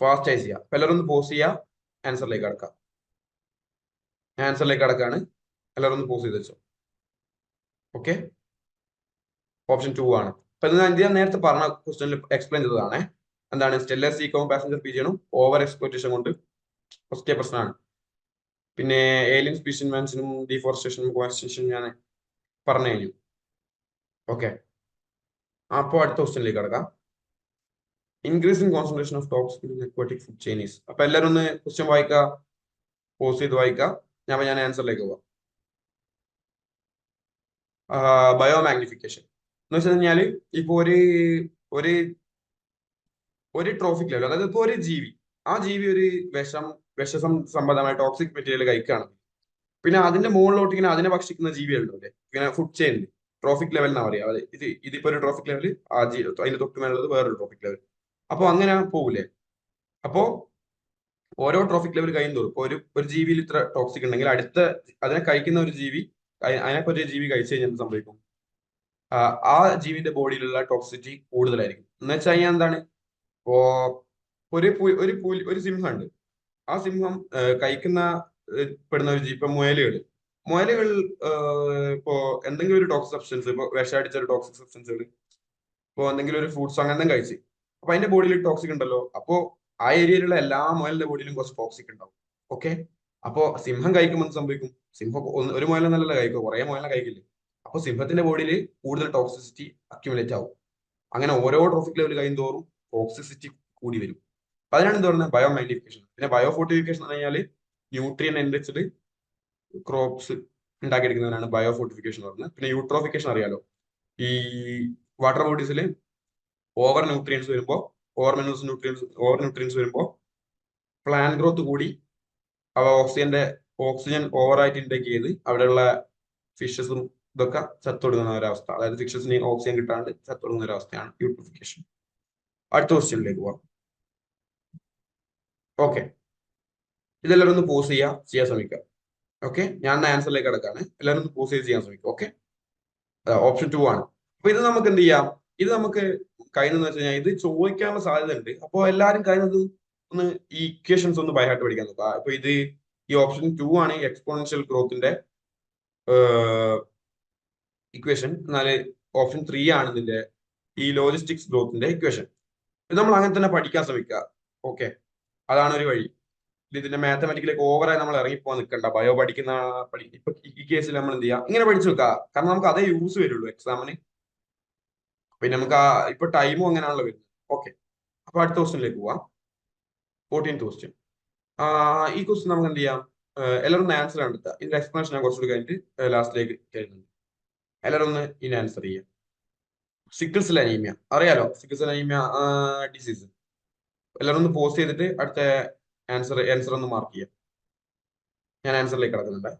Fast ആയി ചെയ്യാം. എല്ലാവരും ഒന്ന് പോസ് ചെയ്യാം. ആൻസറിലേക്ക് കടക്കാം. ആൻസറിലേക്ക് കടക്കാണ്. എല്ലാവരും ഒന്ന് പോസ് ചെയ്ത് വെച്ചോ. ഓക്കെ ഓപ്ഷൻ ടു ആണ്. അപ്പൊ ഇത് ഞാൻ നേരത്തെ പറഞ്ഞ ക്വസ്റ്റ്യനിൽ എക്സ്പ്ലെയിൻ ചെയ്തതാണ്. എന്താണ്? സ്റ്റെല്ലർ സീക്കവും പാസഞ്ചർ പി ചെയ്യണം ഓവർ എക്സ്പ്ലോറ്റേഷൻ കൊണ്ട് ഫസ്റ്റ് പ്രശ്നമാണ് പിന്നെ ഏലിയൻ സ്പീഷ്യൻ മാൻസിനും ഡീഫോറസ്റ്റേഷനും കോൺസ്റ്റേഷനും ഞാൻ പറഞ്ഞു കഴിഞ്ഞു. ഓക്കെ അപ്പോൾ അടുത്ത ക്വസ്റ്റ്യനിലേക്ക് കടക്കാം. Increasing concentration of toxic aquatic food chains അപ്പൊ എല്ലാവരും ഒന്ന് ക്വസ്റ്റ്യൻ വായിക്കുക പോസ് ചെയ്ത് വായിക്കുക ഞാൻ ഞാൻ ആൻസറിലേക്ക് പോവാം. ബയോ മാഗ്നിഫിക്കേഷൻ എന്ന് വെച്ച് കഴിഞ്ഞാൽ ഇപ്പൊ ഒരു ഒരു ഒരു ട്രോഫിക് ലെവൽ അതായത് ഇപ്പൊ ഒരു ജീവി ആ ജീവി ഒരു വിഷം വിഷസം സംബന്ധമായ ടോക്സിക് മെറ്റീരിയൽ കഴിക്കുകയാണ് പിന്നെ അതിന്റെ മുകളിലോട്ട് ഇങ്ങനെ അതിനെ ഭക്ഷിക്കുന്ന ജീവികളുണ്ട് അല്ലെ? ഇങ്ങനെ ഫുഡ് ചെയിൻ ട്രോഫിക് ലെവൽ എന്നാ പറയാ ഇത് ഇതിപ്പോ ഒരു ട്രോഫിക് ലെവൽ ആ ജീവി അതിന്റെ തൊട്ട് മേലുള്ളത് വേറൊരു ട്രോഫിക് ലെവൽ അപ്പൊ അങ്ങനെ പോകൂലേ അപ്പോ ഓരോ ട്രോഫിക് ലെവൽ കഴിയും തോറും ഇപ്പോൾ ഒരു ഒരു ജീവിയിൽ ഇത്ര ടോക്സിക് ഉണ്ടെങ്കിൽ അടുത്ത അതിനെ കഴിക്കുന്ന ഒരു ജീവി അതിനെ ഒരു ജീവി കഴിച്ചു കഴിഞ്ഞാൽ എന്ത് സംഭവിക്കും? ആ ജീവിന്റെ ബോഡിയിലുള്ള ടോക്സിറ്റി കൂടുതലായിരിക്കും. എന്ന് വെച്ച് കഴിഞ്ഞാൽ എന്താണ്? ഇപ്പോ ഒരു ഒരു പുലി ഒരു സിംഹം ഉണ്ട് ആ സിംഹം കഴിക്കുന്ന പെടുന്ന ഒരു ജീവി ഇപ്പൊ മുയലുകൾ. മുയലുകൾ ഇപ്പോ എന്തെങ്കിലും ഒരു ടോക്സിക് സബ്സ്റ്റൻസ് ഇപ്പൊ വിഷമടിച്ച ഒരു ടോക്സിക് സബ്സ്റ്റൻസുകൾ ഇപ്പോ എന്തെങ്കിലും ഒരു ഫ്രൂട്ട്സ് അങ്ങനെ കഴിച്ച്. അപ്പൊ അതിന്റെ ബോഡിയിൽ ടോക്സിക് ഉണ്ടല്ലോ. അപ്പോ ആ ഏരിയയിലുള്ള എല്ലാ മുയലിന്റെ ബോഡിയിലും കുറച്ച് ടോക്സിക് ഉണ്ടാവും ഓക്കെ അപ്പോ സിംഹം കഴിക്കുമ്പോൾ സംഭവിക്കും? സിംഹം ഒരു മുയലിനെ നല്ലല്ല കഴിക്കുക. കുറെ മുയലിനെ കഴിക്കില്ലേ? അപ്പൊ സിംഹത്തിന്റെ ബോഡിയിൽ കൂടുതൽ ടോക്സിസിറ്റി അക്യുമുലേറ്റ് ആവും. അങ്ങനെ ഓരോ ട്രോഫിക് ലെവൽ കഴിയും തോറും ടോക്സിസിറ്റി കൂടി വരും. അപ്പൊ അതിനാണ് എന്ത് പറയുന്നത്? ബയോ മാഗ്നിഫിക്കേഷൻ പിന്നെ ബയോ ഫോർട്ടിഫിക്കേഷൻ എന്ന് പറഞ്ഞാൽ ന്യൂട്രിയൻ എൻറിച്ചഡ് ക്രോപ്സ് ഉണ്ടാക്കിയെടുക്കുന്നതിനാണ് ബയോ ഫോർട്ടിഫിക്കേഷൻ പറയുന്നത്. പിന്നെ യൂട്രോഫിക്കേഷൻ അറിയാലോ? ഈ വാട്ടർ ബോഡീസിൽ ഓവർ ന്യൂട്രിയൻസ് വരുമ്പോൾ over minerals nutrients over nutrients വരുമ്പോൾ പ്ലാൻ ഗ്രോത്ത് കൂടി അവ ഓക്സിജന്റെ ഓക്സിജൻ ഓവറായിട്ട് ഇൻടേക്ക് ചെയ്ത് അവിടെയുള്ള ഫിഷസും ഇതൊക്കെ ചത്തൊടുങ്ങുന്ന ഒരവസ്ഥ. അതായത് ഫിഷസിന് ഓക്സിജൻ കിട്ടാണ്ട് ചത്തൊടുങ്ങുന്ന ഒരവസ്ഥയാണ് യൂട്രിഫിക്കേഷൻ അടുത്ത ക്വസ്റ്റ്യനിലേക്ക് പോവാം. ഓക്കെ ഇതെല്ലാവരും ഒന്ന് പോസ് ചെയ്യുക ചെയ്യാൻ ശ്രമിക്കുക ഓക്കെ ഞാൻ ആൻസറിലേക്ക് കിടക്കാണ്. എല്ലാവരും ഒന്ന് പോസ് ചെയ്ത് ചെയ്യാൻ ശ്രമിക്കുക ഓക്കെ ഓപ്ഷൻ ടു ആണ്. അപ്പൊ ഇത് നമുക്ക് എന്ത് ചെയ്യാം? ഇത് നമുക്ക് കഴിയുന്നതെന്ന് വെച്ച് കഴിഞ്ഞാൽ ഇത് ചോദിക്കാനുള്ള സാധ്യത ഉണ്ട് അപ്പോൾ എല്ലാവരും കഴിയുന്നത് ഒന്ന് ഈ ഇക്വേഷൻസ് ഒന്ന് ബൈഹാർട്ട് പഠിക്കാൻ നോക്കുക അപ്പൊ ഇത് ഈ ഓപ്ഷൻ ടു ആണ് എക്സ്പോണൻഷ്യൽ ഗ്രോത്തിന്റെ ഇക്വേഷൻ എന്നാൽ ഓപ്ഷൻ ത്രീ ആണ് ഇതിന്റെ ഈ ലോജിസ്റ്റിക്സ് ഗ്രോത്തിന്റെ ഇക്വേഷൻ ഇത് നമ്മൾ അങ്ങനെ തന്നെ പഠിക്കാൻ ശ്രമിക്കുക. ഓക്കെ അതാണ് ഒരു വഴി. ഇതിന്റെ മാത്തമാറ്റിക്കലേക്ക് ഓവറായി നമ്മൾ ഇറങ്ങിപ്പോകാൻ നിൽക്കണ്ട ബയോ പഠിക്കുന്ന പഠി ഇപ്പൊ ഈ കേസിൽ നമ്മൾ എന്ത് ചെയ്യുക ഇങ്ങനെ പഠിച്ചു വെക്കുക കാരണം നമുക്ക് അതേ യൂസ് വരുള്ളൂ എക്സാമിന് പിന്നെ നമുക്ക് ആ ഇപ്പൊ ടൈമും അങ്ങനെയാണല്ലോ വരുന്നത്. ഓക്കെ അപ്പൊ അടുത്ത ക്വസ്റ്റ്യനിലേക്ക് പോവാം. ഫോർട്ടീൻ ക്വസ്റ്റ്യൻ ഈ ക്വസ്റ്റ്യൻ നമുക്ക് എന്ത് ചെയ്യാം? എല്ലാവരും ഒന്ന് ആൻസർ കണ്ടെത്തുക. ഇതിന്റെ എക്സ്പ്ലനേഷൻ ഞാൻ കുറച്ചുകൂടി കഴിഞ്ഞിട്ട് ലാസ്റ്റിലേക്ക് കയറുന്നുണ്ട് എല്ലാവരും ഒന്ന് ഇതിന് ആൻസർ ചെയ്യാം സിക്കിൾസിൽ അനീമിയ അറിയാലോ? സിക്കിൾസിൽ അനീമിയ ഡിസീസ് എല്ലാവരും ഒന്ന് പോസ്റ്റ് ചെയ്തിട്ട് അടുത്ത ആൻസർ ആൻസർ ഒന്ന് മാർക്ക് ചെയ്യാം ഞാൻ ആൻസറിലേക്ക് കിടക്കുന്നുണ്ട്.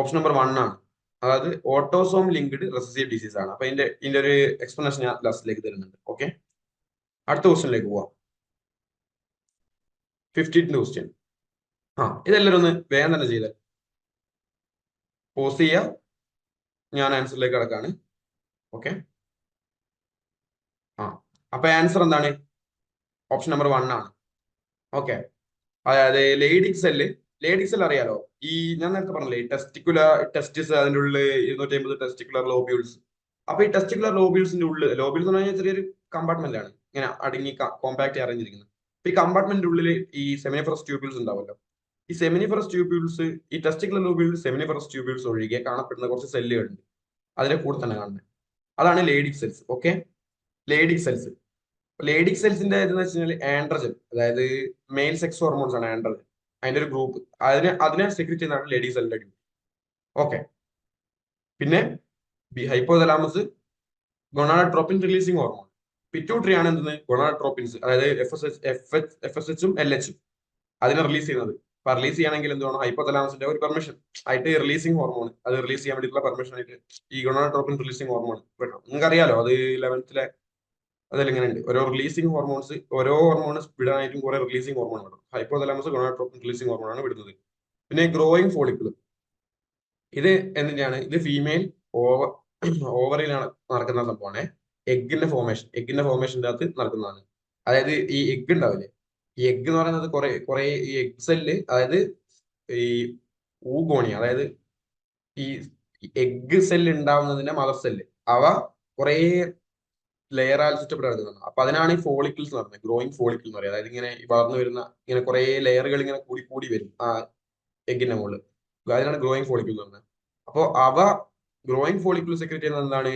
ഓപ്ഷൻ നമ്പർ വൺ ആണ്. അതായത് ഓട്ടോസോം ലിങ്ക്ഡ് റെസസീവ് ഡിസീസ് ആണ്. അപ്പൊ ഇതിന്റെ ഇതിന്റെ ഒരു എക്സ്പ്ലനേഷൻ ഞാൻ ലാസ്റ്റിലേക്ക് തരുന്നുണ്ട്. ഓക്കെ അടുത്ത ക്വസ്റ്റ്യനിലേക്ക് പോവാം. ഫിഫ്റ്റീൻത് ക്വസ്റ്റ്യൻ ആ ഇതെല്ലാവരും ഒന്ന് വേഗം തന്നെ ചെയ്ത്. പോസ് ചെയ്യുക ഞാൻ ആൻസറിലേക്ക് കിടക്കാണ്. ഓക്കെ ആ അപ്പൊ ആൻസർ എന്താണ്? ഓപ്ഷൻ നമ്പർ വൺ ആണ്. ഓക്കെ അതായത് ലേഡിക്സ് സെല്ല് ലേഡിക് എല്ലാം അറിയാലോ ഈ ഞാൻ നേരത്തെ പറഞ്ഞില്ലേ ടെസ്റ്റിക്കുലർ ടെസ്റ്റിസ് അതിന്റെ ഉള്ളിൽ ഇരുന്നൂറ്റി അമ്പത് ടെസ്റ്റിക്കുലർ ലോബ്യൂൾസ് അപ്പൊ ഈ ടെസ്റ്റിക്കുലർ ലോബ്യൂൾസിന്റെ ഉള്ളിൽ ലോബ്യൂൾസ് എന്ന് പറഞ്ഞാൽ ചെറിയൊരു കമ്പാർട്ട്മെന്റ് ആണ് ഇങ്ങനെ അടങ്ങി കോമ്പാക്ട് അറിഞ്ഞിരിക്കുന്നത്. അപ്പൊ ഈ കമ്പാർട്ട്മെന്റിന്റെ ഉള്ളിൽ ഈ സെമിനിഫറസ് ട്യൂബ്യൂൾസ് ഉണ്ടാവുമല്ലോ ഈ സെമിനിഫറസ് ട്യൂബ്യൂൾസ് ഈ ടെസ്റ്റിക്കുലർ ലോബ്യൂൾസ് സെമിനിഫറസ് ട്യൂബ്യൂൾസ് ഒഴികെ കാണപ്പെടുന്ന കുറച്ച് സെല്ലുകളുണ്ട് അതിലെ കൂടെ തന്നെ കാണുന്നത് അതാണ് Leydig cells okay Leydig cells Leydig സെൽസിന്റെ ഇതെന്ന് വെച്ച് കഴിഞ്ഞാൽ ആൻഡ്രജൻ അതായത് മെയിൽ സെക്സ് ഹോർമോൺസ് ആണ് ആൻഡ്രജൻ അതിന്റെ ഒരു ഗ്രൂപ്പ് അതിനെ അതിനെ സെക്രറ്റ് ചെയ്യുന്നതാണ് ലേഡീസ് എല്ലാ ഓക്കെ പിന്നെ hypothalamus gonadotropin releasing hormone pituitary ആണ് എന്തെന്ന്? ഗൊണാഡ്രോപ്പിൻസ് അതായത് F S H F H F S എച്ചും L എച്ചും അതിനെ റിലീസ് ചെയ്യുന്നത്. അപ്പൊ റിലീസ് ചെയ്യണമെങ്കിൽ എന്താണ് ഹൈപ്പോതലാമസിന്റെ ഒരു പെർമിഷൻ ആയിട്ട് റിലീസിങ് ഹോർമോൺ അത് റിലീസ് ചെയ്യാൻ വേണ്ടിയിട്ടുള്ള പെർമിഷൻ ആയിട്ട് ഈ ഗുണോട്രോപ്പിൻ റിലീസിങ് ഹോർമോൺ വേണം നിങ്ങൾക്ക് അറിയാലോ അത് ലെവൻത്തിലെ അതിൽ ഇങ്ങനെ ഉണ്ട് ഓരോ റിലീസിങ് ഹോർമോൺസ് ഓരോ ഹോർമോൺസ് വിടാനായിട്ടും കുറെ റിലീസിങ് ഹോർമോൺ വേണം. ഹൈപ്പോതലാമസ് ഗുണോട്രോപ്പിൻ റിലീസിങ് ഹോർമോൺ ആണ് വിടുന്നത്. പിന്നെ ഗ്രോയിങ് ഫോളിക്കിൾ ഇത് എന്തിനാണ് ഇത് ഫീമെയിൽ ഓവർ ഓവറിലാണ് നടക്കുന്ന സംഭവമാണ്. എഗ്ഗിന്റെ ഫോർമേഷൻ എഗ്ഗിന്റെ ഫോർമേഷന്റെ അകത്ത് നടക്കുന്നതാണ്. അതായത് ഈ എഗ് ഉണ്ടാവില്ലേ ഈ എഗ് എന്ന് പറയുന്നത് കുറെ കുറെ ഈ എഗ് സെല്ല് അതായത് ഈ ഊഗോണി അതായത് ഈ എഗ് സെല്ല് ഉണ്ടാവുന്നതിന്റെ മദർ സെല്ല് അവ കുറെ ലെയറാൽ ആണ് നടന്നത് അപ്പൊ അതിനാണ് ഈ ഫോളിക്കിൾസ് പറയുന്നത് ഗ്രോയിങ് ഫോളിക്കിൾ എന്ന് പറയുന്നത് അതായത് ഇങ്ങനെ വളർന്നു വരുന്ന ഇങ്ങനെ കുറെ ലെയറുകൾ ഇങ്ങനെ കൂടി കൂടി വരും ആ എഗിന്റെ മുകളിൽ. അതിനാണ് ഗ്രോയിങ് ഫോളിക്കിൾ എന്ന് പറയുന്നത് അപ്പോൾ അവ ഗ്രോയിങ് ഫോളിക്കിൾ സെക്രറ്റ് ചെയ്യുന്നത് എന്താണ്?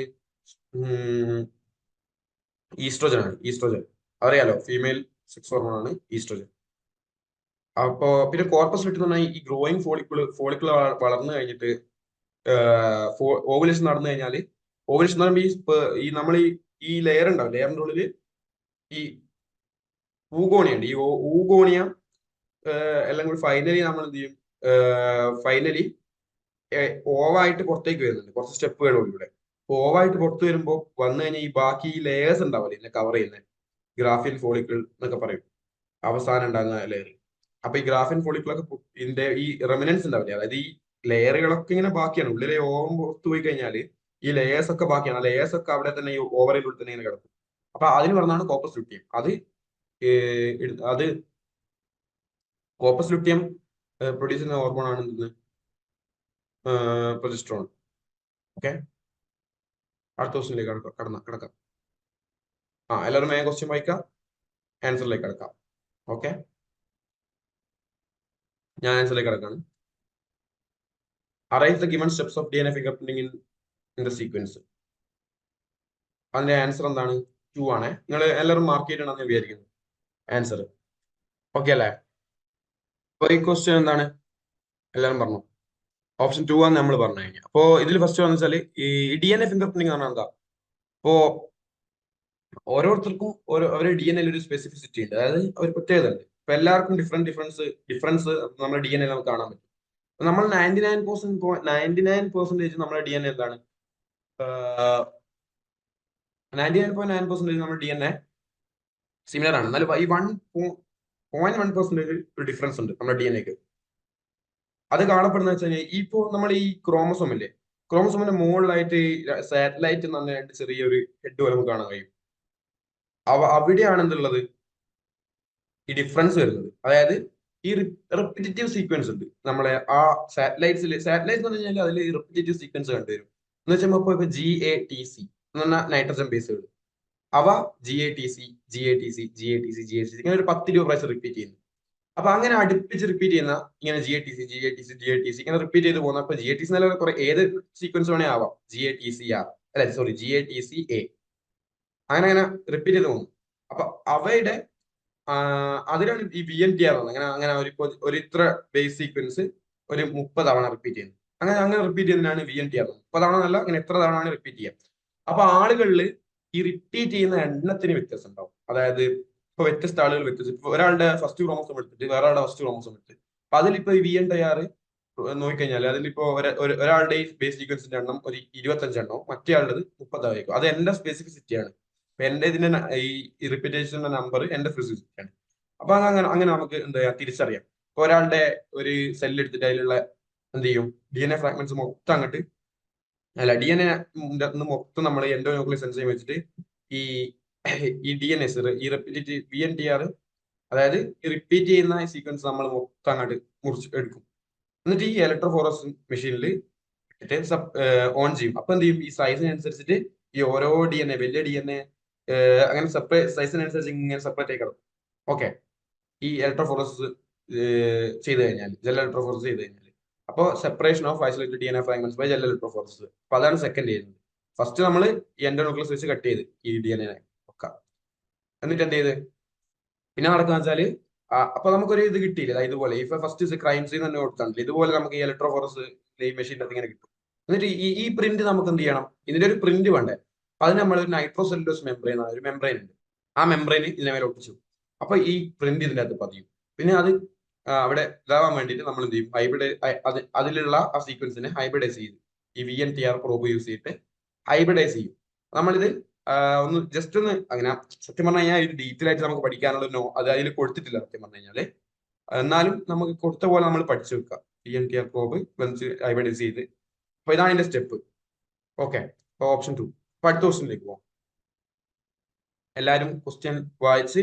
ഈസ്ട്രോജൻ ആണ്. ഈസ്ട്രോജൻ അറിയാലോ ഫീമെയിൽ സെക്സ് ഹോർമോൺ ആണ് ഈസ്ട്രോജൻ അപ്പോ പിന്നെ കോർപ്പസ് ലിറ്റ് എന്ന് പറഞ്ഞാൽ ഈ ഗ്രോയിങ് ഫോളിക്കിൾ ഫോളിക്കിൾ വളർന്നു കഴിഞ്ഞിട്ട് ഓവുലേഷൻ നടന്നു കഴിഞ്ഞാൽ ഓവുലേഷൻ എന്ന് ഈ നമ്മൾ ഈ ഈ ലെയർ ഉണ്ടാവും ലെയറിന്റെ ഉള്ളിൽ ഈ ഊഗോണിയ ഉണ്ട് ഈ ഊഗോണിയ എല്ലാം കൂടി ഫൈനലി നമ്മൾ എന്ത് ചെയ്യും? ഫൈനലി ഓവായിട്ട് പുറത്തേക്ക് വരുന്നുണ്ട്. കുറച്ച് സ്റ്റെപ്പ് വേണം ഇവിടെ ഓവായിട്ട് പുറത്ത് വരുമ്പോൾ വന്നു കഴിഞ്ഞാൽ ഈ ബാക്കി ഈ ലെയേഴ്സ് ഉണ്ടാവില്ലേ ഇതിനെ കവർ ചെയ്യുന്ന. ഗ്രാഫിൻ ഫോളിക്കിൾ എന്നൊക്കെ പറയും. അവസാനം ഉണ്ടാകുന്ന ലെയർ അപ്പൊ ഈ ഗ്രാഫിൻ ഫോളിക്കിളൊക്കെ ഇതിന്റെ ഈ റെമിനൻസ് ഉണ്ടാവില്ലേ? അതായത് ഈ ലെയറുകളൊക്കെ ഇങ്ങനെ ബാക്കിയാണ്. ഉള്ളിലെ ഓവം പുറത്തു പോയി കഴിഞ്ഞാൽ ഈ ലെയേഴ്സ് ഒക്കെ ബാക്കിയാണ്. ലെയേഴ്സ് ഒക്കെ അവിടെ തന്നെ ഈ ഓവറിനുള്ളിൽ തന്നെ ഇങ്ങനെ കിടക്കും. അപ്പൊ അതിന് പറഞ്ഞാണ് കോപ്പസ് ലുട്ടിയം അത് അത് കോപ്പസ് ലുട്ടിയം പ്രൊഡ്യൂസ് ചെയ്യുന്ന ഹോർമോൺ ആണ് എന്ത്? പ്രൊജസ്ട്രോൺ ഓക്കെ അടുത്ത ക്വസ്റ്റിനിലേക്ക് കടന്ന കിടക്കാം. ആ എല്ലാവരും മേ ക്വസ്റ്റ്യൻ വായിക്കാം. ആൻസറിലേക്ക് കിടക്കാം. ഓക്കെ ഞാൻ ആൻസറിലേക്ക് കിടക്കാണ്. Arise the given steps of D N A finger printing in in the sequence അതിന്റെ ആൻസർ എന്താണ്? ടു ആണ്. നിങ്ങൾ എല്ലാവരും മാർക്ക് ചെയ്തിട്ടുണ്ടെന്ന് വിചാരിക്കുന്നു. ആൻസർ ഓക്കെ അല്ലേ? അപ്പൊ ഈ ക്വസ്റ്റ്യൻ എന്താണ്? എല്ലാവരും പറഞ്ഞു. ഓപ്ഷൻ ടു ആണ് നമ്മൾ പറഞ്ഞു കഴിഞ്ഞാൽ അപ്പോ ഇതിൽ ഫസ്റ്റ് വന്നു വെച്ചാൽ ഈ ഡി എൻ എ ഫിംഗർ പ്രിന്റിംഗ് പറഞ്ഞാൽ എന്താ? അപ്പോ ഓരോരുത്തർക്കും ഓരോ അവരുടെ ഡി എൻ എൽ ഒരു സ്പെസിഫിസിറ്റി ഉണ്ട്. അതായത് അവർ പ്രത്യേകത ഉണ്ട്. ഇപ്പൊ എല്ലാവർക്കും ഡിഫറെന്റ് ഡിഫറൻസ് ഡിഫറൻസ് നമ്മുടെ ഡി എൻ എൽ നമുക്ക് കാണാൻ പറ്റും. നമ്മൾ ninety nine percent ninety nine percentage നമ്മുടെ ഡി എൻ എന്താണ്? സിമിലർ ആണ്. എന്നാലും ഈ വൺ പോയിന്റ് വൺ പെർസെന്റേജ് ഒരു ഡിഫറൻസ് ഉണ്ട് നമ്മുടെ ഡി എൻ എക്ക് അത് കാണപ്പെടുന്ന വെച്ച് കഴിഞ്ഞാൽ ഇപ്പോ നമ്മൾ ഈ ക്രോമസോം ഇല്ലേ ക്രോമസോമിന്റെ മുകളിലായിട്ട് സാറ്റലൈറ്റ് എന്ന് പറഞ്ഞ ചെറിയൊരു ഹെഡ് പോലെ നമുക്ക് കാണാൻ കഴിയും. അവ അവിടെയാണ് എന്തുള്ളത്? ഈ ഡിഫറൻസ് വരുന്നത്. അതായത് ഈ റിപ്പിറ്റേറ്റീവ് സീക്വൻസ് ഉണ്ട്. നമ്മളെ ആ സാറ്റലൈറ്റ്സിൽ സാറ്റലൈറ്റ് എന്ന് പറഞ്ഞു കഴിഞ്ഞാൽ അതിൽ റിപ്പിറ്റേറ്റീവ് സീക്വൻസ് കണ്ടുവരും. എന്ന് വെച്ചാൽ ഇപ്പൊ ജി എ ടി സി എന്ന് പറഞ്ഞാൽ നൈട്രജൻ ബേസുകൾ അവ G A T C G A T C G A T C G A T C ഇങ്ങനെ ഒരു പത്ത് രൂപ പ്രാവശ്യം റിപ്പീറ്റ് ചെയ്യുന്നു അപ്പൊ അങ്ങനെ അടുപ്പിച്ച് റിപ്പീറ്റ് ചെയ്യുന്ന ഇങ്ങനെ G A T C G A T C G A T C ഇങ്ങനെ റിപ്പീറ്റ് ചെയ്ത് പോകുന്ന അപ്പൊ ജി എ ടി സി നല്ല കുറെ ഏത് സീക്വൻസ് വേണേ ആവാം G A T C R അല്ല sorry G A T C A അങ്ങനെ അങ്ങനെ റിപ്പീറ്റ് ചെയ്ത് പോകുന്നു അപ്പൊ അവയുടെ അതിലാണ് ഈ വി എൻ ടി ആർ അങ്ങനെ അങ്ങനെ ഒരു ഇത്ര ബേസ് സീക്വൻസ് ഒരു മുപ്പത് തവണ റിപ്പീറ്റ് ചെയ്യുന്നത് അങ്ങനെ അങ്ങനെ റിപ്പീറ്റ് ചെയ്യുന്നതിനാണ് വി എൻ ടി ആർ മുപ്പത് തവണ എന്നല്ല ഇങ്ങനെ എത്ര തവണ റിപ്പീറ്റ് ചെയ്യാം? അപ്പൊ ആളുകളിൽ ഈ റിപ്പീറ്റ് ചെയ്യുന്ന എണ്ണത്തിന് വ്യത്യാസം ഉണ്ടാവും. അതായത് ഇപ്പൊ വ്യത്യസ്ത ആളുകൾ വ്യത്യസ്ത ഇപ്പൊ ഒരാളുടെ ഫസ്റ്റ് ക്രോമോസോം എടുത്തിട്ട് വേറെ ആളുടെ ഫസ്റ്റ് ക്രോമോസോം എടുത്ത്. അപ്പൊ അതിലിപ്പോ വി എൻ ടി ആർ നോക്കിക്കഴിഞ്ഞാൽ അതിലിപ്പോ ഒരു- ഒരു- ഒരാളുടെ ബേസ് സീക്വൻസിന്റെ എണ്ണം ഒരു ഇരുപത്തഞ്ച് എണ്ണവും മറ്റേ ആളുടെ മുപ്പതായിരിക്കും. അത് എന്റെ സ്പെസിഫിസിറ്റി ആണ്. അപ്പൊ എന്റെ ഇതിന്റെ ഈ റിപ്പീറ്റേഷന്റെ നമ്പർ എന്റെ സ്പെസിഫിസിറ്റി ആണ്. അപ്പൊ അങ്ങനെ അങ്ങനെ നമുക്ക് എന്താ തിരിച്ചറിയാം. ഇപ്പൊ ഒരാളുടെ ഒരു സെൽ എടുത്തിട്ട് അതിലുള്ള എന്ത് ചെയ്യും ഡി എൻ എ ഫ്രാഗ്മെന്റ്സ് മൊത്തം അങ്ങോട്ട് അല്ല ഡി എൻ എ മൊത്തം നമ്മൾ എൻഡോ ന്യൂക്ലിയസ് എൻസൈം വെച്ചിട്ട് ഈ ഈ ഡി എൻ എസ് ഈ repeat V N T R അതായത് റിപ്പീറ്റ് ചെയ്യുന്ന സീക്വൻസ് നമ്മൾ മൊത്തം അങ്ങോട്ട് മുറിച്ച് എടുക്കും. എന്നിട്ട് ഈ ഇലക്ട്രോഫോറസ് മെഷീനിൽ ഓൺ ചെയ്യും. അപ്പൊ എന്ത് ചെയ്യും ഈ സൈസിനനുസരിച്ചിട്ട് ഈ ഓരോ ഡി എൻ എ വലിയ ഡി എൻ എ അങ്ങനെ സെപ്പറേറ്റ് സൈസിനനുസരിച്ച് ഇങ്ങനെ സെപ്പറേറ്റ് ആയി കിടക്കും. ഓക്കെ ഈ ഇലക്ട്രോഫോറസ് ചെയ്ത് കഴിഞ്ഞാൽ ജെൽ ഇലക്ട്രോഫോറസ് ചെയ്ത് കഴിഞ്ഞാൽ അപ്പോൾ separation of isolated D N A fragments by gel electrophoresis അപ്പൊ അതാണ് സെക്കൻഡ് ചെയ്യുന്നത് ഫസ്റ്റ് നമ്മൾ ഈ എൻഡോന്യൂക്ലിയസ് വെച്ച് കട്ട് ചെയ്ത് ഈ ഡി എൻ എ ഒക്കെ. എന്നിട്ട് എന്ത് ചെയ്ത്? പിന്നെ നടക്കുക വെച്ചാൽ ആ, അപ്പൊ നമുക്കൊരു ഇത് കിട്ടിയില്ല? ഇതുപോലെ ഇപ്പൊ ഫസ്റ്റ് ക്രൈം സീൻ തന്നെ കൊടുത്താണല്ലോ. ഇതുപോലെ നമുക്ക് ഈ ഇലക്ട്രോഫോറസ് ലൈ മെഷീന്റെ ഇങ്ങനെ കിട്ടും. എന്നിട്ട് ഈ ഈ പ്രിന്റ് നമുക്ക് എന്ത് ചെയ്യണം? ഇതിന്റെ ഒരു പ്രിന്റ് വേണ്ടേ? അപ്പൊ അതിന് നമ്മൾ ഒരു നൈട്രോസെല്ലോസ് മെംബ്രെയിൻ ഒരു മെംബ്രെയിൻ ഉണ്ട്. ആ മെംബ്രെയിൻ ഇതിനെ മേലെ ഒട്ടിച്ചു അപ്പൊ ഈ പ്രിന്റ് ഇതിന്റെ അകത്ത് പതിയും. പിന്നെ അത് അവിടെ ഇതാവാൻ വേണ്ടിയിട്ട് നമ്മൾ എന്ത് ചെയ്യും ഹൈബ്രിഡ് അതിലുള്ള ആ സീക്വൻസിനെ ഹൈബ്രിഡൈസ് ചെയ്യും. ഈ V N T R probe use ചെയ്തിട്ട് ഹൈബ്രിഡൈസ് ചെയ്യും. നമ്മളിത് ഒന്ന് ജസ്റ്റ് ഒന്ന് അങ്ങനെ സത്യം പറഞ്ഞു കഴിഞ്ഞാൽ ഇത് ഡീറ്റെയിൽ ആയിട്ട് നമുക്ക് പഠിക്കാനുള്ള നോ അത് അതിൽ കൊടുത്തിട്ടില്ല സത്യം പറഞ്ഞു കഴിഞ്ഞാൽ. എന്നാലും നമുക്ക് കൊടുത്ത പോലെ നമ്മൾ പഠിച്ചു വെക്കുക V N T R probe വെച്ച് ഹൈബ്രിഡൈസ് ചെയ്ത്. അപ്പൊ ഇതാണ് എന്റെ സ്റ്റെപ്പ് ഓക്കെ ഓപ്ഷൻ ടു അപ്പൊ അടുത്ത ക്വസ്റ്റിനിലേക്ക് പോവാം. എല്ലാവരും ക്വസ്റ്റ്യൻ വായിച്ച്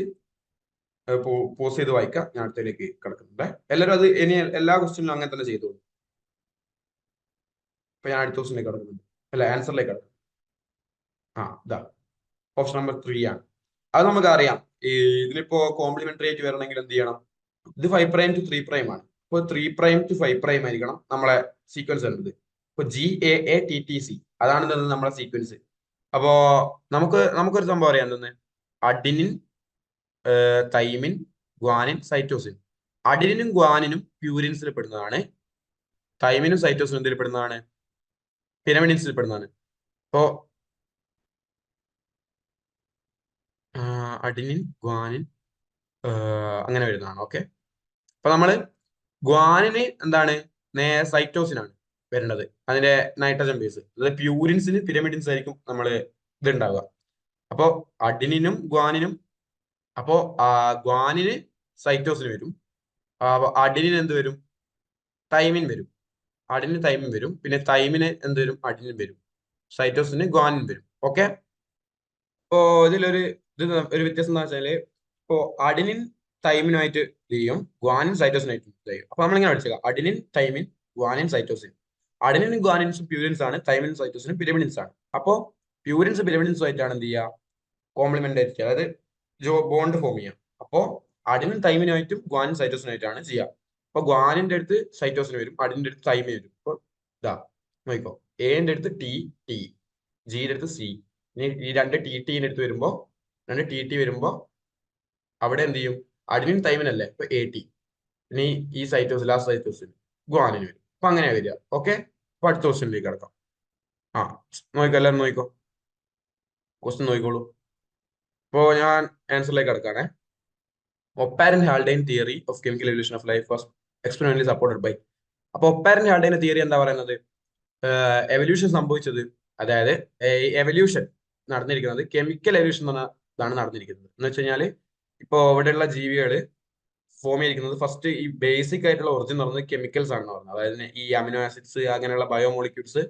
പോസ് ചെയ്ത് വായിക്കാം. ഞാൻ അടുത്തതിലേക്ക് കിടക്കുന്നുണ്ട് എല്ലാവരും അത് ഇനി എല്ലാ ക്വസ്റ്റ്യനിലും അങ്ങനെ തന്നെ ചെയ്തോളൂ. അപ്പൊ ഞാൻ അടുത്ത ക്വസ്റ്റിനിലേക്ക് കിടക്കുന്നുണ്ട് അല്ല ആൻസറിലേക്ക് കിടക്കും ആ ഇതാ ഓപ്ഷൻ നമ്പർ ത്രീ ആണ്. അത് നമുക്ക് അറിയാം ഇതിനിപ്പോ കോംപ്ലിമെന്ററി ആയിട്ട് വരണമെങ്കിൽ എന്ത് ചെയ്യണം? ഇത് five prime two three prime ആണ്. ഇപ്പൊ three prime two five prime ആയിരിക്കണം നമ്മളെ സീക്വൻസ് വരുന്നത്. ഇപ്പൊ G A A T T C അതാണ് നമ്മളെ സീക്വൻസ് അപ്പോ നമുക്ക് നമുക്കൊരു സംഭവം അറിയാം. എന്തെന്ന്? അഡിനിൻ തൈമിൻ ഗ്വാനിൻ സൈറ്റോസിൻ അഡിനും ഗ്വാനിനും പ്യൂരിൻസിൽ പെടുന്നതാണ്. തൈമിനും സൈറ്റോസിനും എന്തിൽ പെടുന്നതാണ്? പിരമിഡിൻസിൽ പെടുന്നതാണ്. ഇപ്പോ അഡിനിൻ ഗ്വാനിൻ അങ്ങനെ വരുന്നതാണ്. ഓക്കെ അപ്പൊ നമ്മൾ ഗ്വാനിന് എന്താണ്? നേ സൈറ്റോസിനാണ് വരേണ്ടത്. അതിന്റെ നൈട്രജൻ ബേസ് അതായത് പ്യൂരിൻസിന് പിരമിഡിൻസ് ആയിരിക്കും നമ്മൾ ഇത് ഉണ്ടാവുക അപ്പോ അഡിനിനും ഗ്വാനിനും അപ്പോ ഗ്വാനിന് സൈറ്റോസിന് വരും. അടിനിന് എന്ത് വരും? തൈമിൻ വരും. അഡിന് തൈമിൻ വരും. പിന്നെ തൈമിന് എന്ത് വരും? അഡിനിൻ വരും. സൈറ്റോസിന് ഗ്വാനിൻ വരും. ഓക്കെ അപ്പോ ഇതിലൊരു ഇത് ഒരു വ്യത്യാസം എന്താ വെച്ചാൽ ഇപ്പോ അഡിനിൻ തൈമിനുമായിട്ട് ചെയ്യും? ഗ്വാനിൻ സൈറ്റോസിനായിട്ട് ചെയ്യും? അപ്പൊ നമ്മളിങ്ങനെ പഠിച്ചേക്കാം. അഡിനിൻ തൈമിൻ ഗ്വാനിൻ സൈറ്റോസിൻ അഡിനിനും ഗ്വാനിൻസും പ്യൂരിൻസ് ആണ്. തൈമിനും സൈറ്റോസിനും പിരമിഡിൻസ് ആണ്. അപ്പോ പ്യൂരിൻസ് പിരമിഡിൻസും ആയിട്ടാണ് എന്ത് ചെയ്യുക? കോംപ്ലിമെന്റ് ആയിട്ട് അതായത് ജോ ബോണ്ട് ഫോം ചെയ്യാം. അപ്പോ അഡിനും തൈമിനായിട്ടും ഗ്വാനും സൈറ്റോസിനായിട്ടാണ് ചെയ്യുക അപ്പൊ ഗ്വാനിന്റെ അടുത്ത് സൈറ്റോസിന് വരും അഡിന്റെ അടുത്ത് തൈമിന് വരും. അപ്പൊ ഇതാ നോക്കിക്കോ. എന്റെ അടുത്ത് ടി ടി ജിയുടെ അടുത്ത് സി ഇനി ഈ രണ്ട് ടി ടിന്റെ അടുത്ത് വരുമ്പോ രണ്ട് ടി ടി വരുമ്പോ അവിടെ എന്ത് ചെയ്യും? അഡിനും തൈമിനല്ലേ ഇപ്പൊ എ ടി ഇനി ഈ സൈറ്റോസിൽ ആ സൈറ്റോസിന് ഗ്വാനിന് വരും. അപ്പൊ അങ്ങനെയാ വരിക. ഓക്കെ അപ്പൊ അടുത്ത ക്വസ്റ്റ്യനിലേക്ക് കിടക്കാം. ആ നോക്കിക്കോ എല്ലാവരും നോക്കിക്കോ. ക്വസ്റ്റ്യൻ നോക്കിക്കോളൂ. ഇപ്പോ ഞാൻ ആൻസറിലേക്ക് കിടക്കാണേ. Oparin Haldane theory of chemical evolution of life was experimentally supported by അപ്പൊ ഒപ്പാരൻ ഹാൾഡൈൻ തിയറി എന്താ പറയുന്നത്? എവല്യൂഷൻ സംഭവിച്ചത് അതായത് എവല്യൂഷൻ നടന്നിരിക്കുന്നത് കെമിക്കൽ എവല്യൂഷൻ എന്ന് പറഞ്ഞ ഇതാണ് നടന്നിരിക്കുന്നത്. എന്ന് വെച്ച് കഴിഞ്ഞാൽ ഇപ്പൊ ഇവിടെയുള്ള ജീവികൾ ഫോം ചെയ്തിരിക്കുന്നത് ഫസ്റ്റ് ഈ ബേസിക് ആയിട്ടുള്ള ഒറിജിൻ നടന്നത് കെമിക്കൽസ് ആണെന്ന് പറഞ്ഞത്. അതായത് ഈ അമിനോ ആസിഡ്സ് അങ്ങനെയുള്ള ബയോമോളിക്യൂൾസ്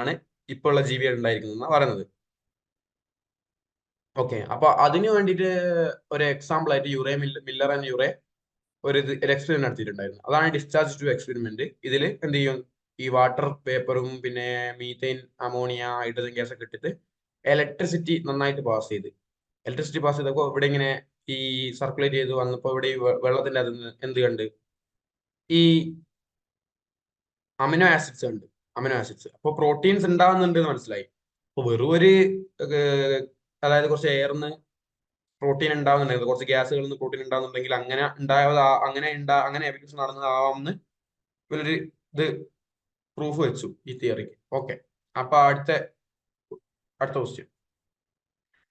ആണ് ഇപ്പോൾ ഉള്ള ജീവികൾ ഉണ്ടായിരിക്കുന്നത് എന്നാണ് പറയുന്നത്. ഓക്കെ അപ്പൊ അതിന് വേണ്ടിയിട്ട് ഒരു എക്സാമ്പിൾ ആയിട്ട് യുറേ മില്ലർ ആൻഡ് യുറേ ഒരു എക്സ്പെരിമെന്റ് നടത്തിയിട്ടുണ്ടായിരുന്നു. അതാണ് ഡിസ്ചാർജ് ടു എക്സ്പെരിമെന്റ് ഇതിൽ എന്ത് ചെയ്യും? ഈ വാട്ടർ പേപ്പറും പിന്നെ മീത്തൈൻ അമോണിയ ഹൈഡ്രജൻ ഗ്യാസ് ഒക്കെ ഇട്ടിട്ട് ഇലക്ട്രിസിറ്റി നന്നായിട്ട് പാസ് ചെയ്ത്. ഇലക്ട്രിസിറ്റി പാസ് ചെയ്തപ്പോൾ ഇവിടെ ഇങ്ങനെ ഈ സർക്കുലേറ്റ് ചെയ്ത് വന്നപ്പോൾ ഇവിടെ ഈ വെള്ളത്തിന്റെ അതിൽ എന്ത് കണ്ട്? ഈ അമിനോ ആസിഡ്സ് ഉണ്ട് അമിനോ ആസിഡ്സ് അപ്പോൾ പ്രോട്ടീൻസ് ഉണ്ടാകുന്നുണ്ട് മനസ്സിലായി. അപ്പൊ വെറും ഒരു അതായത് കുറച്ച് എയർന്ന് പ്രോട്ടീൻ ഉണ്ടാവുന്നുണ്ടെങ്കിൽ കുറച്ച് ഗ്യാസുകളിൽ നിന്ന് പ്രോട്ടീൻ ഉണ്ടാവുന്നുണ്ടെങ്കിൽ അങ്ങനെ ഉണ്ടായത് അങ്ങനെ ഉണ്ടാ അങ്ങനെ എവല്യൂഷൻ നടന്നതാവാമെന്ന് ഇവരൊരു ഇത് പ്രൂഫ് വെച്ചു ഈ തിയറിക്ക് ഓക്കെ അപ്പൊ അടുത്ത അടുത്ത question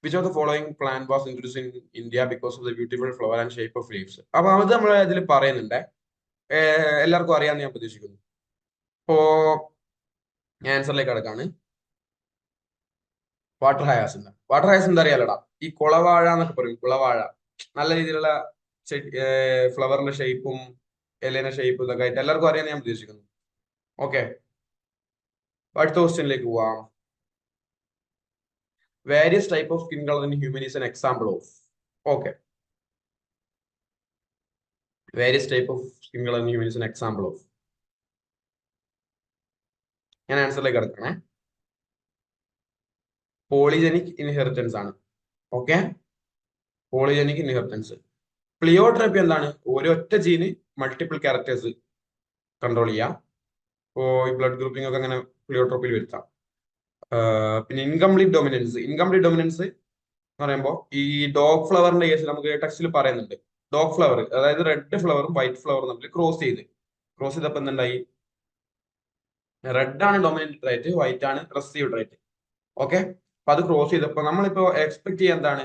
which of the following plan was introduce in India because of the beautiful flower and shape of leaves അപ്പൊ അത് നമ്മൾ ഇതിൽ പറയുന്നുണ്ട്. എല്ലാവർക്കും അറിയാമെന്ന് ഞാൻ പ്രതീക്ഷിക്കുന്നു. ഇപ്പോ ആൻസറിലേക്ക് കിടക്കാണ്. വാട്ടർ ഹയാസിന്റെ വാട്ടർ ഹയാസിന്റെ അറിയാലടാ? ഈ കുളവാഴ എന്നൊക്കെ പറയും. കുളവാഴ. നല്ല രീതിയിലുള്ള ഫ്ലവറിന്റെ ഷേപ്പും എലേന ഷേപ്പും ഇതൊക്കെ ആയിട്ട് എല്ലാവർക്കും അറിയാൻ ഞാൻ ഉദ്ദേശിക്കുന്നു. ഓക്കെ. അടുത്ത ക്വസ്റ്റ്യനിലേക്ക് പോവാം. Various type of skin colour in human is an example of okay. Various type of skin colour in human is an example of ഞാൻ ആൻസറിലേക്ക് കിടക്കണേ. പോളിജനിക് ഇൻഹെറിറ്റൻസ് ആണ്. ഓക്കെ പോളിജനിക് ഇൻഹെറിറ്റൻസ് പ്ലിയോട്രോപ്പി എന്താണ്? ഒരൊറ്റ ജീന് മൾട്ടിപ്പിൾ ക്യാരക്ടേഴ്സ് കൺട്രോൾ ചെയ്യാം. ഇപ്പോൾ ഈ blood grouping ഒക്കെ അങ്ങനെ പ്ലിയോട്രോപ്പിൽ വരുത്താം. പിന്നെ ഇൻകംപ്ലീറ്റ് ഡൊമിനൻസ് ഇൻകംപ്ലീറ്റ് ഡൊമിനൻസ് എന്ന് പറയുമ്പോൾ ഈ ഡോഗ് ഫ്ലവറിന്റെ കേസിൽ നമുക്ക് ടെക്സ്റ്റിൽ പറയുന്നുണ്ട്. ഡോഗ് ഫ്ലവർ അതായത് റെഡ് ഫ്ലവറും വൈറ്റ് ഫ്ലവറും തമ്മിൽ ക്രോസ് ചെയ്ത്. ക്രോസ് ചെയ്തപ്പോൾ എന്തുണ്ടായി റെഡ് ആണ് ഡൊമിനന്റ് റൈറ്റ് വൈറ്റ് ആണ് റെസീവ് റൈറ്റ് ഓക്കെ അപ്പൊ അത് ക്രോസ് ചെയ്തപ്പോൾ നമ്മളിപ്പോ എക്സ്പെക്ട് ചെയ്യാൻ എന്താണ്?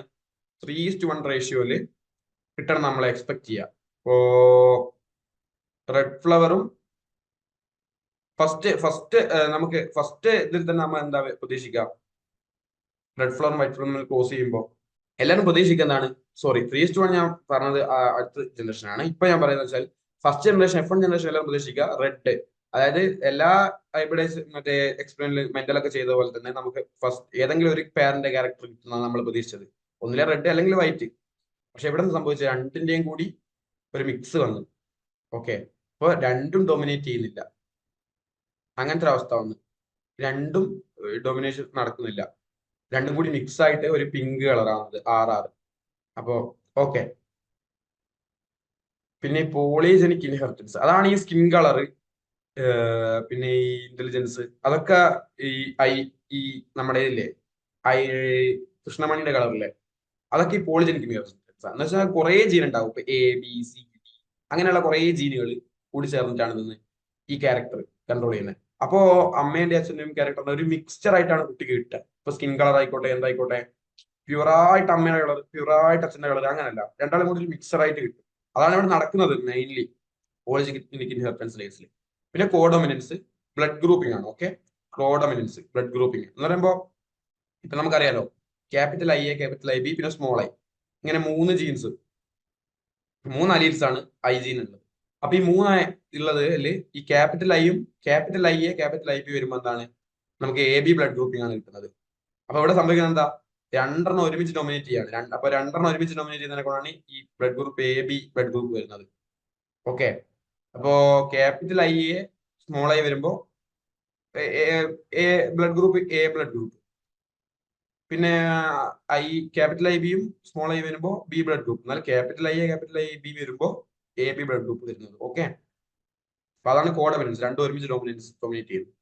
ത്രീ ഈസ്റ്റ് വൺ റേഷ്യോയിൽ കിട്ടണം നമ്മൾ എക്സ്പെക്ട് ചെയ്യുക അപ്പോ റെഡ് ഫ്ലവറും ഫസ്റ്റ് ഫസ്റ്റ് നമുക്ക് ഫസ്റ്റ് ഇതിൽ തന്നെ നമ്മൾ എന്താ പ്രതീക്ഷിക്കാം? റെഡ് ഫ്ലവറും വൈറ്റ് ഫ്ലവറും ക്രോസ് ചെയ്യുമ്പോൾ എല്ലാവരും പ്രതീക്ഷിക്കുന്നതാണ് സോറി ത്രീ ടു ഞാൻ പറഞ്ഞത് അടുത്ത ജനറേഷൻ ആണ്. ഇപ്പൊ ഞാൻ പറയുന്നത് വെച്ചാൽ first generation F one generation എല്ലാവരും പ്രതീക്ഷിക്കുക റെഡ് അതായത് എല്ലാ ഹൈബ്രിഡൈസ് മറ്റേ എക്സ്പെരിമെന്റിൽ മെന്റൽ ഒക്കെ ചെയ്ത പോലെ തന്നെ നമുക്ക് ഫസ്റ്റ് ഏതെങ്കിലും ഒരു പേരന്റ് ക്യാരക്ടർ കിട്ടുന്നതാണ് നമ്മൾ പ്രതീക്ഷിച്ചത്. ഒന്നിലെ റെഡ് അല്ലെങ്കിൽ വൈറ്റ് പക്ഷെ ഇവിടെ സംഭവിച്ചത് രണ്ടിന്റെയും കൂടി ഒരു മിക്സ് വന്നു. ഓക്കെ അപ്പൊ രണ്ടും ഡൊമിനേറ്റ് ചെയ്യുന്നില്ല. അങ്ങനത്തെ ഒരു അവസ്ഥ വന്നു. രണ്ടും ഡൊമിനേഷൻ നടക്കുന്നില്ല. രണ്ടും കൂടി മിക്സ് ആയിട്ട് ഒരു പിങ്ക് കളറാണത് ആർ ആർ അപ്പോ ഓക്കെ പിന്നെ പോളിജനിക് ഇൻഹെറിറ്റൻസ് അതാണ് ഈ സ്കിൻ കളർ പിന്നെ ഈ ഇന്റലിജൻസ് അതൊക്കെ ഈ ഐ ഈ നമ്മുടെ ഇല്ലേ ഐ കൃഷ്ണമണിയുടെ കളറില്ലേ അതൊക്കെ ഈ പോളിജനിക് ഇൻഹെറിറ്റൻസ് എന്ന് വെച്ചാൽ കുറെ ജീൻ ഉണ്ടാവും. ഇപ്പൊ എ ബി സി ഡി അങ്ങനെയുള്ള കുറെ ജീനുകൾ കൂടി ചേർന്നിട്ടാണ് ഇന്ന് ഈ ക്യാരക്ടർ കൺട്രോൾ ചെയ്യുന്നത് അപ്പോ അമ്മേന്റെ അച്ഛന്റെയും ക്യാരക്ടറിന്റെ ഒരു മിക്സ്ചർ ആയിട്ടാണ് കുട്ടിക്ക് കിട്ടുക. ഇപ്പൊ സ്കിൻ കളർ ആയിക്കോട്ടെ എന്തായിക്കോട്ടെ. പ്യുറായിട്ട് അമ്മയുടെ കളർ പ്യുറായിട്ട് അച്ഛന്റെ കളർ അങ്ങനല്ല. രണ്ടാളും കൂടി ഒരു മിക്സർ ആയിട്ട് കിട്ടും. അതാണ് ഇവിടെ നടക്കുന്നത് മെയിൻലി പോളിജനിക് ഇൻഹെറിറ്റൻസ് കേസിൽ പിന്നെ കോഡോമിനൻസ് ബ്ലഡ് ഗ്രൂപ്പിംഗ് ആണ് ഓക്കെ കോഡോമിനൻസ് ബ്ലഡ് ഗ്രൂപ്പിംഗ് എന്ന് പറയുമ്പോൾ ഇപ്പൊ നമുക്കറിയാലോ capital I A capital I B പിന്നെ സ്മോൾ ഐ ഇങ്ങനെ മൂന്ന് ജീൻസ് മൂന്ന് അലീൽസ് ആണ് ഐ ജീൻ ഉള്ളത് അപ്പൊ ഈ മൂന്ന് ഉള്ളത് ഈ ക്യാപിറ്റൽ ഐയും capital I A capital I B വരുമ്പോൾ എന്താണ്? നമുക്ക് എ ബി ബ്ലഡ് ഗ്രൂപ്പിംഗ് ആണ് കിട്ടുന്നത്. അപ്പൊ ഇവിടെ സംഭവിക്കുന്നത് എന്താ? രണ്ടെണ്ണം ഒരുമിച്ച് ഡൊമിനേറ്റ് ചെയ്യാണ്. അപ്പൊ രണ്ടെണ്ണം ഒരുമിച്ച് ഡൊമിനേറ്റ് ചെയ്യുന്നതിനെ കൊണ്ടാണ് ഈ blood group A B blood group വരുന്നത്. ഓക്കെ അപ്പോ capital I A small I വരുമ്പോ blood group A blood group പിന്നെ ഐ ക്യാപിറ്റൽ ഐ ബിയും സ്മോൾ ഐ വരുമ്പോ ബി ബ്ലഡ് ഗ്രൂപ്പ് എന്നാൽ capital I capital I B വരുമ്പോ എ ബി ബ്ലഡ് ഗ്രൂപ്പ് വരുന്നത്. Okay അപ്പൊ അതാണ് കോഡ് എവിഡൻസ് രണ്ടും ഒരുമിച്ച് ഡോമിനൻസ് ഡോമിനേറ്റ് ചെയ്യുന്നത്.